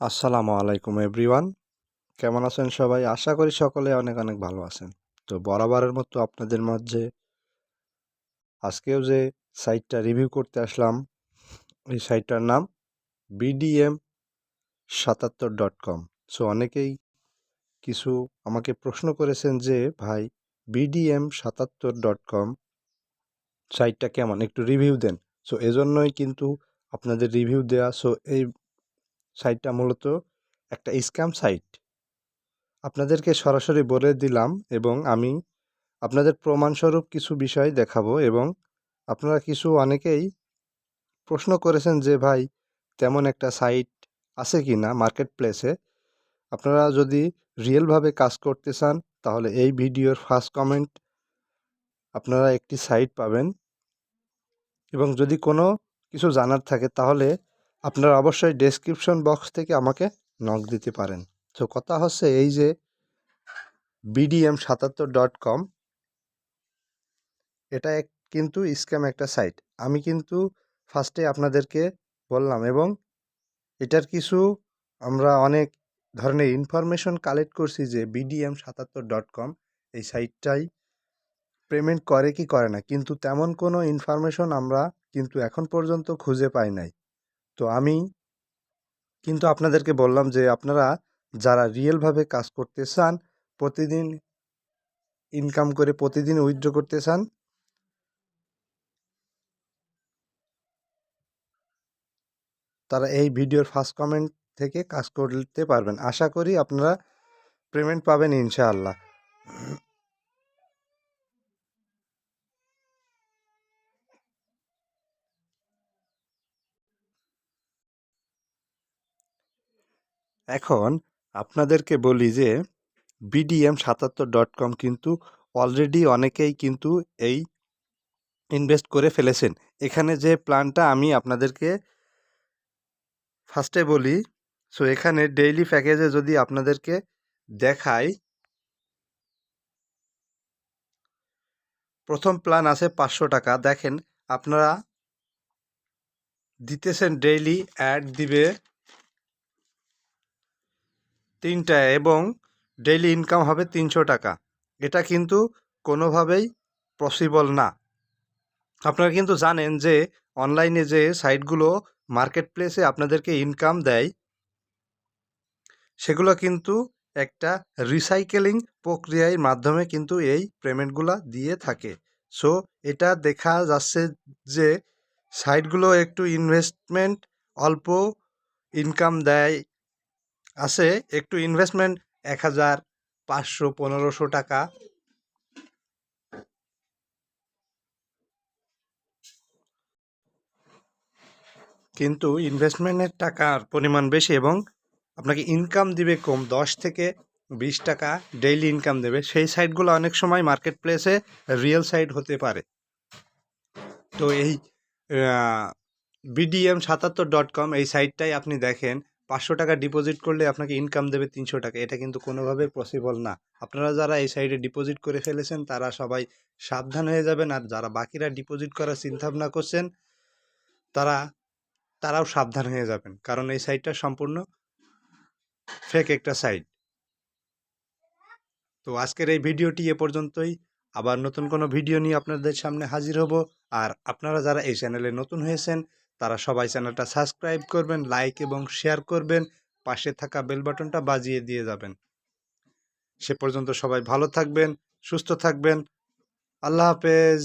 আসসালামু আলাইকুম, এভরিওয়ান। কেমন আছেন সবাই? আশা করি সকলে অনেক অনেক ভালো আছেন। তো বরাবরের মতো আপনাদের মাঝে আজকেও যে সাইটটা রিভিউ করতে আসলাম, এই সাইটটার নাম বিডিএম সাতাত্তর ডট কম। সো অনেকেই কিছু আমাকে প্রশ্ন করেছেন যে, ভাই বিডিএম সাতাত্তর ডট কম সাইটটা কেমন? একটু রিভিউ দেন। সো এজন্যই কিন্তু আপনাদের রিভিউ দেওয়া সো এই সাইটটা মূলত একটা স্ক্যাম সাইট আপনাদেরকে সরাসরি বলে দিলাম এবং আমি আপনাদের প্রমাণস্বরূপ কিছু বিষয় দেখাবো এবং আপনারা কিছু অনেকেই প্রশ্ন করেছেন যে, ভাই, তেমন একটা সাইট আছে কি না মার্কেট প্লেসে আপনারা যদি রিয়েলভাবে কাজ করতে চান, তাহলে এই ভিডিওর ফার্স্ট কমেন্ট আপনারা একটি সাইট পাবেন এবং যদি কোনো কিছু জানার থাকে, তাহলে আপনারা অবশ্যই ডেসক্রিপশন বক্স থেকে আমাকে নক দিতে পারেন। তো কথা হচ্ছে এই যে বিডিএম সাতাত্তর ডট কম এটা এক কিন্তু স্ক্যাম একটা সাইট আমি কিন্তু ফার্স্টে আপনাদেরকে বললাম এবং এটার কিছু আমরা অনেক ধরনের ইনফরমেশন কালেক্ট করছি যে বিডিএম সাতাত্তর ডট কম এই সাইটটাই পেমেন্ট করে কি করে না। কিন্তু তেমন কোনো ইনফরমেশন আমরা কিন্তু এখন পর্যন্ত খুঁজে পাই নাই। তো আমি কিন্তু আপনাদেরকে বললাম যে, আপনারা যারা রিয়েলভাবে কাজ করতে চান, প্রতিদিন ইনকাম করে প্রতিদিন উইথড্র করতে চান তারা এই ভিডিওর ফার্স্ট কমেন্ট থেকে কাজ করতে পারবেন। আশা করি আপনারা পেমেন্ট পাবেন ইনশাআল্লাহ। এখন আপনাদেরকে বলি যে বিডিএম সাতাত্তর ডট কম কিন্তু অলরেডি অনেকেই কিন্তু এই ইনভেস্ট করে ফেলেছেন। এখানে যে প্ল্যানটা আমি আপনাদেরকে ফার্স্টে বলি সো এখানে ডেইলি প্যাকেজে যদি আপনাদেরকে দেখাই, প্রথম প্ল্যান আছে পাঁচশো টাকা। দেখেন, আপনারা দিতেছেন ডেইলি অ্যাড দিবে তিনটা এবং ডেইলি ইনকাম হবে তিনশো টাকা। এটা কিন্তু কোনোভাবেই পসিবল না। আপনারা কিন্তু জানেন যে অনলাইনে যে সাইটগুলো মার্কেট প্লেসে আপনাদেরকে ইনকাম দেয়, সেগুলো কিন্তু একটা রিসাইকেলিং প্রক্রিয়ার মাধ্যমে কিন্তু এই পেমেন্টগুলো দিয়ে থাকে। সো এটা দেখা যাচ্ছে যে সাইটগুলো একটু ইনভেস্টমেন্ট অল্প ইনকাম দেয় আছে, একটু ইনভেস্টমেন্ট এক হাজার পাঁচশো পনেরোশো টাকা। কিন্তু ইনভেস্টমেন্টের টাকার পরিমাণ বেশি এবং আপনাকে ইনকাম দিবে কম দশ থেকে বিশ টাকা ডেইলি ইনকাম দেবে। সেই সাইটগুলো অনেক সময় মার্কেট প্লেসে রিয়েল সাইট হতে পারে। তো এই বিডিএম সাতাত্তর ডট কম এই সাইটটাই আপনি দেখেন। পাঁচশো টাকা ডিপোজিট করলে আপনাকে ইনকাম দেবে তিনশো টাকা। এটা কিন্তু কোনোভাবে পসিবল না। আপনারা যারা এই সাইডে ডিপোজিট করে ফেলেছেন, তারা সবাই সাবধান হয়ে যাবেন। আর যারা বাকিরা ডিপোজিট করার চিন্তাভাবনা করছেন, তারা, তারাও সাবধান হয়ে যাবেন। কারণ এই সাইটটা সম্পূর্ণ ফেক একটা সাইট তো আজকের এই ভিডিওটি এ পর্যন্তই। আবার নতুন কোনো ভিডিও নিয়ে আপনাদের সামনে হাজির হব। আর আপনারা যারা এই চ্যানেলে নতুন হয়েছেন তারা সবাই চ্যানেলটা সাবস্ক্রাইব করবেন, লাইক এবং শেয়ার করবেন, পাশে থাকা বেল বাটনটা বাজিয়ে দিয়ে যাবেন। সে পর্যন্ত সবাই ভালো থাকবেন, সুস্থ থাকবেন। আল্লাহ হাফেজ।